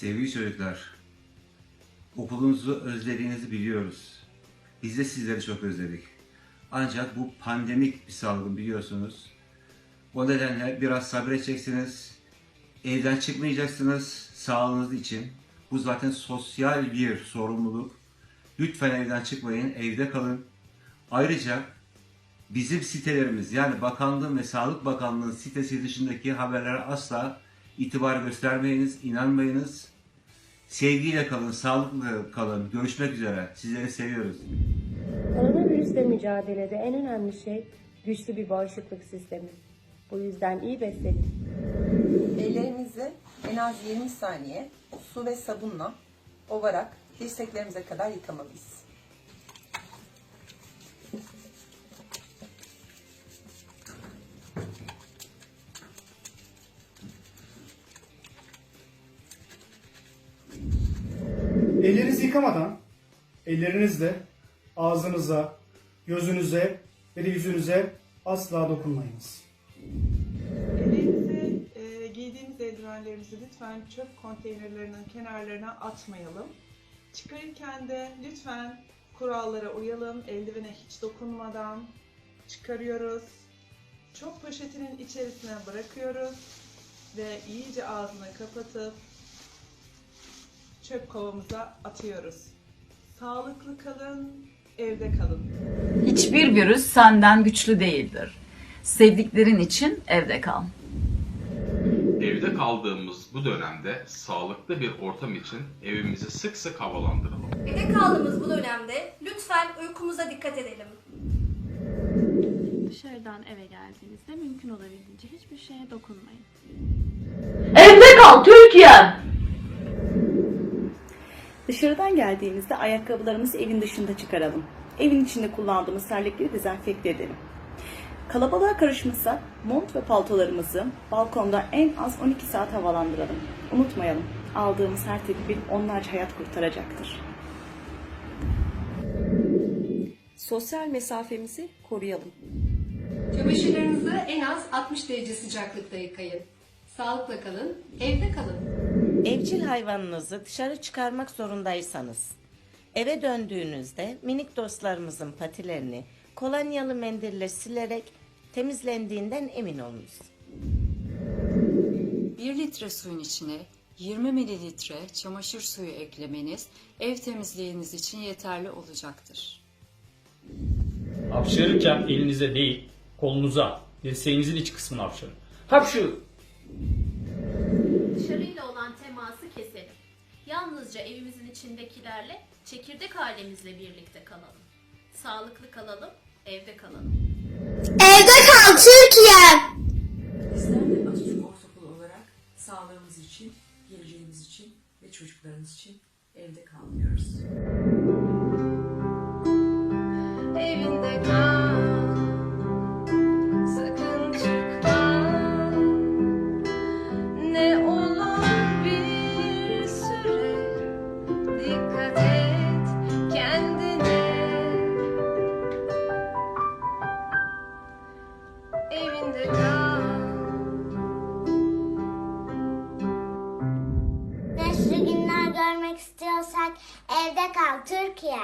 Sevgili çocuklar, okulunuzu özlediğinizi biliyoruz. Biz de sizleri çok özledik. Ancak bu pandemik bir salgın biliyorsunuz. O nedenle biraz sabredeceksiniz. Evden çıkmayacaksınız sağlığınız için. Bu zaten sosyal bir sorumluluk. Lütfen evden çıkmayın, evde kalın. Ayrıca bizim sitelerimiz yani Bakanlığın ve Sağlık Bakanlığı'nın sitesi dışındaki haberlere asla itibar göstermeyiniz, inanmayınız. Sevgiyle kalın, sağlıklı kalın. Görüşmek üzere. Sizleri seviyoruz. Koronavirüsle mücadelede en önemli şey güçlü bir bağışıklık sistemi. Bu yüzden iyi beslenin. Ellerimizi en az 20 saniye su ve sabunla ovarak dirseklerimize kadar yıkamalıyız. Ellerinizi yıkamadan ellerinizle ağzınıza, gözünüze ve de yüzünüze asla dokunmayınız. Ellerimizi, e, giydiğimiz eldivenlerimizi lütfen çöp konteynerlerinin kenarlarına atmayalım. Çıkarırken de lütfen kurallara uyalım. Eldivene hiç dokunmadan çıkarıyoruz. Çöp poşetinin içerisine bırakıyoruz ve iyice ağzını kapatıp çöp kovamıza atıyoruz. Sağlıklı kalın, evde kalın. Hiçbir virüs senden güçlü değildir. Sevdiklerin için evde kal. Evde kaldığımız bu dönemde sağlıklı bir ortam için evimizi sık sık havalandıralım. Evde kaldığımız bu dönemde lütfen uykumuza dikkat edelim. Dışarıdan eve geldiğinizde mümkün olabildiğince hiçbir şeye dokunmayın. Evde kal Türkiye! Dışarıdan geldiğimizde ayakkabılarımızı evin dışında çıkaralım. Evin içinde kullandığımız terlikleri dezenfekte edelim. Kalabalığa karışmasak mont ve paltolarımızı balkonda en az 12 saat havalandıralım. Unutmayalım, aldığımız her tedbir onlarca hayat kurtaracaktır. Sosyal mesafemizi koruyalım. Çamaşırlarınızı en az 60 derece sıcaklıkta yıkayın. Sağlıkla kalın, evde kalın. Evcil hayvanınızı dışarı çıkarmak zorundaysanız, eve döndüğünüzde minik dostlarımızın patilerini kolonyalı mendille silerek temizlendiğinden emin olunuz. 1 litre suyun içine 20 mililitre çamaşır suyu eklemeniz ev temizliğiniz için yeterli olacaktır. Hapşırırken elinize değil, kolunuza, dirseğinizin iç kısmına hapşırın. Hapşu! Dışarıyla olan teması keselim. Yalnızca evimizin içindekilerle, çekirdek ailemizle birlikte kalalım. Sağlıklı kalalım, evde kalalım. Evde kal Türkiye! Bizler de Atatürk Ortaokulu olarak sağlığımız için, geleceğimiz için ve çocuklarımız için evde kalmıyoruz. Neşli günler görmek istiyorsak evde kal Türkiye.